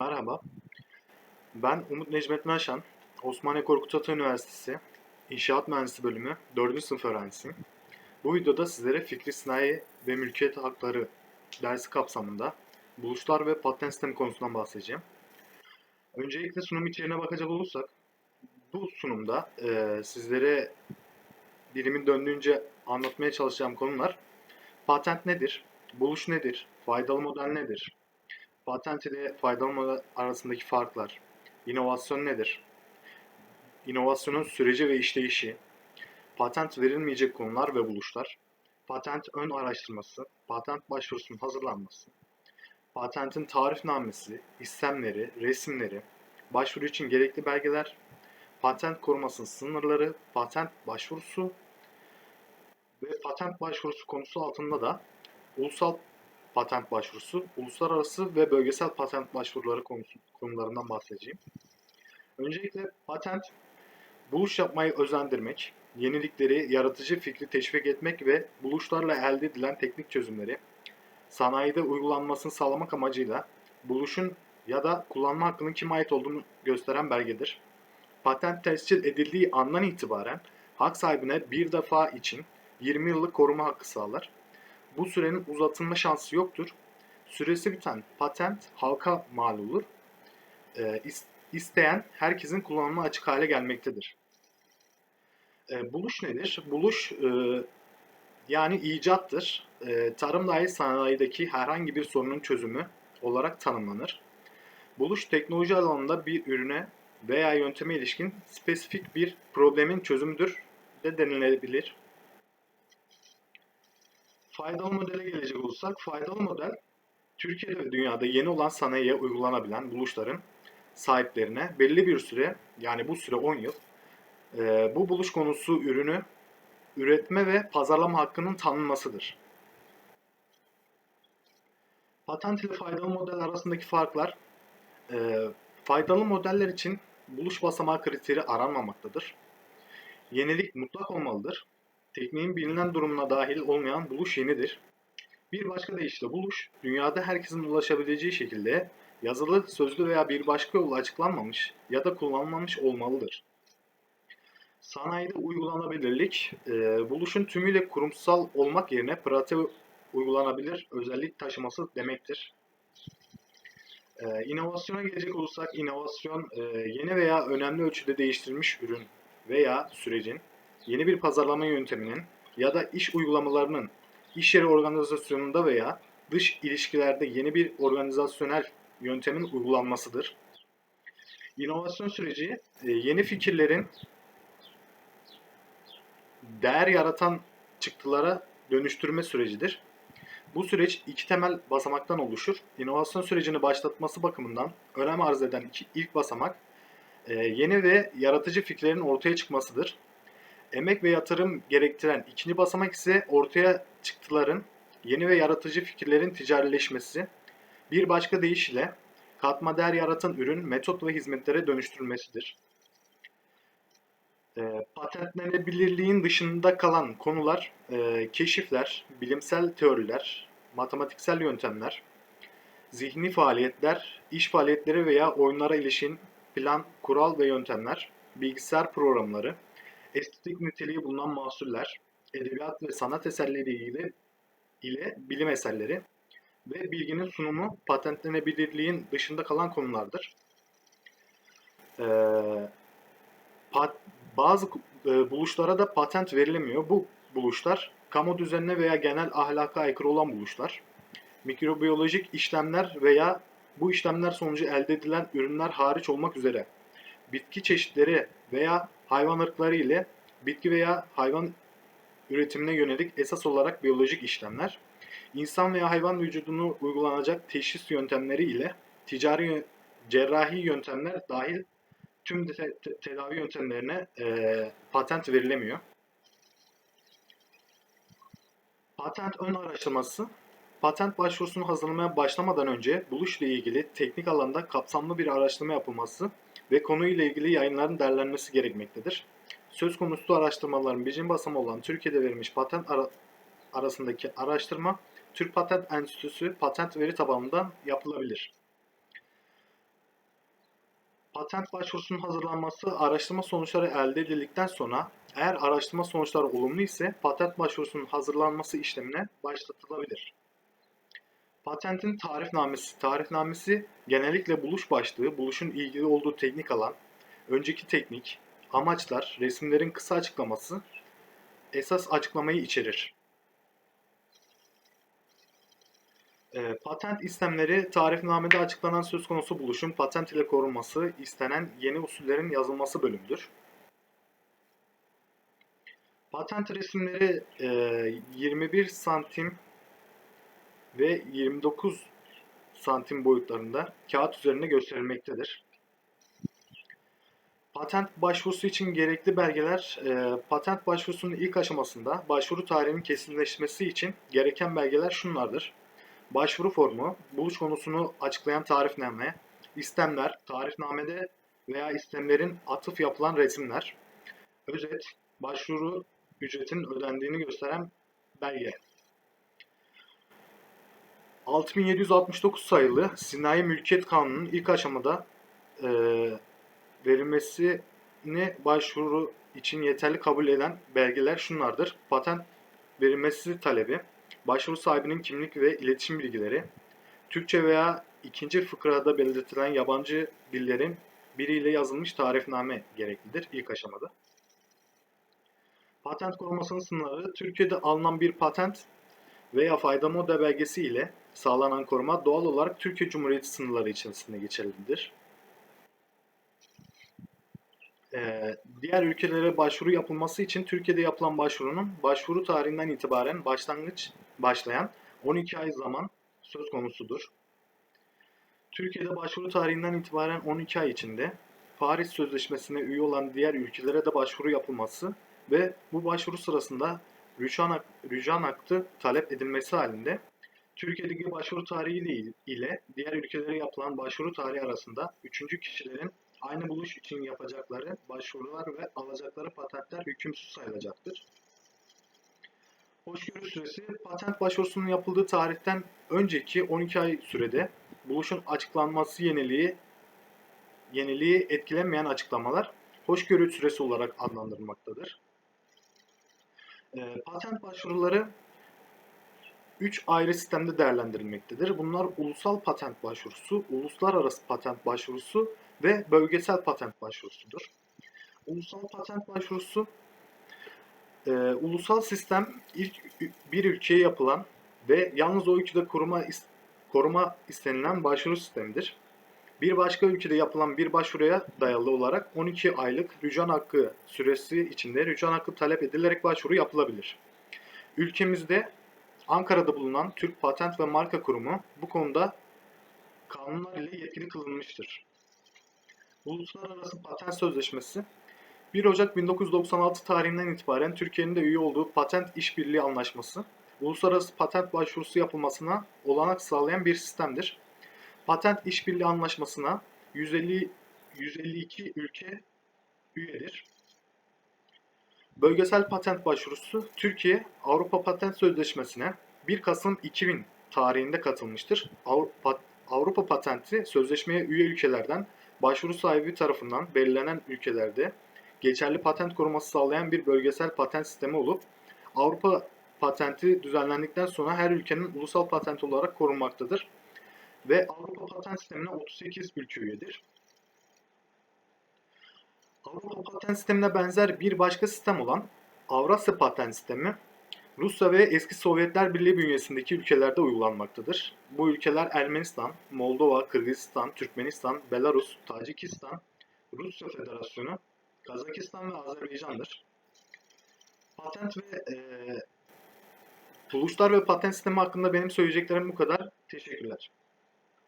Merhaba, ben Umut Necmettin Aşan, Osmaniye Korkut Ata Üniversitesi İnşaat Mühendisi Bölümü 4. sınıf öğrencisiyim. Bu videoda sizlere fikri sanayi ve mülkiyet hakları dersi kapsamında buluşlar ve patent sistemi konusundan bahsedeceğim. Öncelikle sunum içeriğine bakacak olursak, bu sunumda eee, sizlere dilimin döndüğünce anlatmaya çalışacağım konular patent nedir, buluş nedir, faydalı model nedir, Patent ile faydalı model arasındaki farklar, inovasyon nedir? İnovasyonun süreci ve işleyişi, patent verilmeyecek konular ve buluşlar, patent ön araştırması, patent başvurusunun hazırlanması, patentin tarifnamesi, istemleri, resimleri, başvuru için gerekli belgeler, patent korumasının sınırları, patent başvurusu ve patent başvurusu konusu altında da ulusal patent başvurusu, uluslararası ve bölgesel patent başvuruları konularından bahsedeceğim. Öncelikle patent, buluş yapmayı özendirmek, yenilikleri, yaratıcı fikri teşvik etmek ve buluşlarla elde edilen teknik çözümleri sanayide uygulanmasını sağlamak amacıyla buluşun ya da kullanma hakkının kime ait olduğunu gösteren belgedir. Patent tescil edildiği andan itibaren hak sahibine bir defa için 20 yıllık koruma hakkı sağlar. Bu sürenin uzatılma şansı yoktur. Süresi biten patent halka mal olur. İs- isteyen herkesin kullanıma açık hale gelmektedir. Ee, buluş nedir? Buluş e, yani icattır. E, tarım dahil sanayideki herhangi bir sorunun çözümü olarak tanımlanır. Buluş teknoloji alanında bir ürüne veya yönteme ilişkin spesifik bir problemin çözümüdür de denilebilir. Faydalı modele gelecek olursak, faydalı model Türkiye'de ve dünyada yeni olan sanayiye uygulanabilen buluşların sahiplerine belli bir süre, yani bu süre 10 yıl, e, bu buluş konusu ürünü üretme ve pazarlama hakkının tanınmasıdır. Patent ile faydalı model arasındaki farklar, e, faydalı modeller için buluş basamağı kriteri aranmamaktadır. Yenilik mutlak olmalıdır. Tekniğin bilinen durumuna dahil olmayan buluş yenidir. Bir başka deyişle buluş, dünyada herkesin ulaşabileceği şekilde yazılı, sözlü veya bir başka yolla açıklanmamış ya da kullanılmamış olmalıdır. Sanayide uygulanabilirlik, e, buluşun tümüyle kurumsal olmak yerine pratiğe uygulanabilir özellik taşıması demektir. E, inovasyona gelecek olursak, inovasyon e, yeni veya önemli ölçüde değiştirilmiş ürün veya sürecin yeni bir pazarlama yönteminin ya da iş uygulamalarının iş yeri organizasyonunda veya dış ilişkilerde yeni bir organizasyonel yöntemin uygulanmasıdır. İnovasyon süreci e, yeni fikirlerin değer yaratan çıktılara dönüştürme sürecidir. Bu süreç iki temel basamaktan oluşur. İnovasyon sürecini başlatması bakımından önem arz eden iki, ilk basamak e, yeni ve yaratıcı fikirlerin ortaya çıkmasıdır. Emek ve yatırım gerektiren ikinci basamak ise ortaya çıktıların yeni ve yaratıcı fikirlerin ticarileşmesi. Bir başka deyişle katma değer yaratan ürün, metot ve hizmetlere dönüştürülmesidir. E, patentlenebilirliğin dışında kalan konular e, keşifler, bilimsel teoriler, matematiksel yöntemler, zihni faaliyetler, iş faaliyetleri veya oyunlara ilişkin plan, kural ve yöntemler, bilgisayar programları, estetik niteliği bulunan mahsuller, edebiyat ve sanat eserleri ile, ile bilim eserleri ve bilginin sunumu patentlenebilirliğin dışında kalan konulardır. Ee, pat, bazı e, buluşlara da patent verilemiyor. Bu buluşlar kamu düzenine veya genel ahlaka aykırı olan buluşlar. Mikrobiyolojik işlemler veya bu işlemler sonucu elde edilen ürünler hariç olmak üzere bitki çeşitleri veya hayvan ırkları ile bitki veya hayvan üretimine yönelik esas olarak biyolojik işlemler, insan veya hayvan vücudunu uygulanacak teşhis yöntemleri ile ticari cerrahi yöntemler dahil tüm te- te- tedavi yöntemlerine e, patent verilemiyor. Patent ön araştırması, patent başvurusunu hazırlamaya başlamadan önce buluş ile ilgili teknik alanda kapsamlı bir araştırma yapılması ve konuyla ilgili yayınların derlenmesi gerekmektedir. Söz konusu araştırmaların birinci basamağı olan Türkiye'de verilmiş patent ara- arasındaki araştırma Türk Patent Enstitüsü patent veri tabanından yapılabilir. patent başvurusunun hazırlanması araştırma sonuçları elde edildikten sonra eğer araştırma sonuçları olumlu ise patent başvurusunun hazırlanması işlemine başlatılabilir. Patentin tarifnamesi. Tarifnamesi genellikle buluş başlığı, buluşun ilgili olduğu teknik alan, önceki teknik, amaçlar, resimlerin kısa açıklaması, esas açıklamayı içerir. E, patent istemleri tarifnamede açıklanan söz konusu buluşun patent ile korunması, istenen yeni usullerin yazılması bölümüdür. Patent resimleri e, 21 santim ve 29 santim boyutlarında kağıt üzerinde gösterilmektedir. Patent başvurusu için gerekli belgeler, e, patent başvurusunun ilk aşamasında başvuru tarihinin kesinleşmesi için gereken belgeler şunlardır. Başvuru formu, buluş konusunu açıklayan tarifname, istemler, tarifnamede veya istemlerin atıf yapılan resimler, özet, başvuru ücretin ödendiğini gösteren belge. 6769 sayılı Sinayi Mülkiyet Kanunu'nun ilk aşamada e, verilmesini başvuru için yeterli kabul eden belgeler şunlardır. Patent verilmesi talebi, başvuru sahibinin kimlik ve iletişim bilgileri, Türkçe veya ikinci fıkrada belirtilen yabancı dillerin biriyle yazılmış tarifname gereklidir ilk aşamada. Patent korumasının sınırları Türkiye'de alınan bir patent veya fayda model belgesi ile sağlanan koruma doğal olarak Türkiye Cumhuriyeti sınırları içerisinde geçerlidir. Ee, diğer ülkelere başvuru yapılması için Türkiye'de yapılan başvurunun başvuru tarihinden itibaren başlangıç başlayan 12 ay zaman söz konusudur. Türkiye'de başvuru tarihinden itibaren 12 ay içinde Paris Sözleşmesi'ne üye olan diğer ülkelere de başvuru yapılması ve bu başvuru sırasında rücan, rücan aktı talep edilmesi halinde Türkiye'deki başvuru tarihi ile diğer ülkelere yapılan başvuru tarihi arasında üçüncü kişilerin aynı buluş için yapacakları başvurular ve alacakları patentler hükümsüz sayılacaktır. Hoşgörü süresi patent başvurusunun yapıldığı tarihten önceki 12 ay sürede buluşun açıklanması yeniliği yeniliği etkilemeyen açıklamalar hoşgörü süresi olarak adlandırılmaktadır. E, patent başvuruları 3 ayrı sistemde değerlendirilmektedir. Bunlar ulusal patent başvurusu, uluslararası patent başvurusu ve bölgesel patent başvurusudur. Ulusal patent başvurusu e, ulusal sistem ilk bir ülkeye yapılan ve yalnız o ülkede koruma koruma istenilen başvuru sistemidir. Bir başka ülkede yapılan bir başvuruya dayalı olarak 12 aylık rücan hakkı süresi içinde rücan hakkı talep edilerek başvuru yapılabilir. Ülkemizde Ankara'da bulunan Türk Patent ve Marka Kurumu bu konuda kanunlar ile yetkili kılınmıştır. Uluslararası Patent Sözleşmesi 1 Ocak 1996 tarihinden itibaren Türkiye'nin de üye olduğu Patent İşbirliği Anlaşması, uluslararası patent başvurusu yapılmasına olanak sağlayan bir sistemdir. Patent İşbirliği Anlaşması'na 150 152 ülke üyedir. Bölgesel patent başvurusu Türkiye Avrupa Patent Sözleşmesi'ne 1 Kasım 2000 tarihinde katılmıştır. Avrupa, Avrupa patenti sözleşmeye üye ülkelerden başvuru sahibi tarafından belirlenen ülkelerde geçerli patent koruması sağlayan bir bölgesel patent sistemi olup Avrupa patenti düzenlendikten sonra her ülkenin ulusal patent olarak korunmaktadır ve Avrupa patent sistemine 38 ülke üyedir. Avrupa patent sistemine benzer bir başka sistem olan Avrasya patent sistemi Rusya ve eski Sovyetler Birliği bünyesindeki ülkelerde uygulanmaktadır. Bu ülkeler Ermenistan, Moldova, Kırgızistan, Türkmenistan, Belarus, Tacikistan, Rusya Federasyonu, Kazakistan ve Azerbaycan'dır. Patent ve e, buluşlar ve patent sistemi hakkında benim söyleyeceklerim bu kadar. Teşekkürler.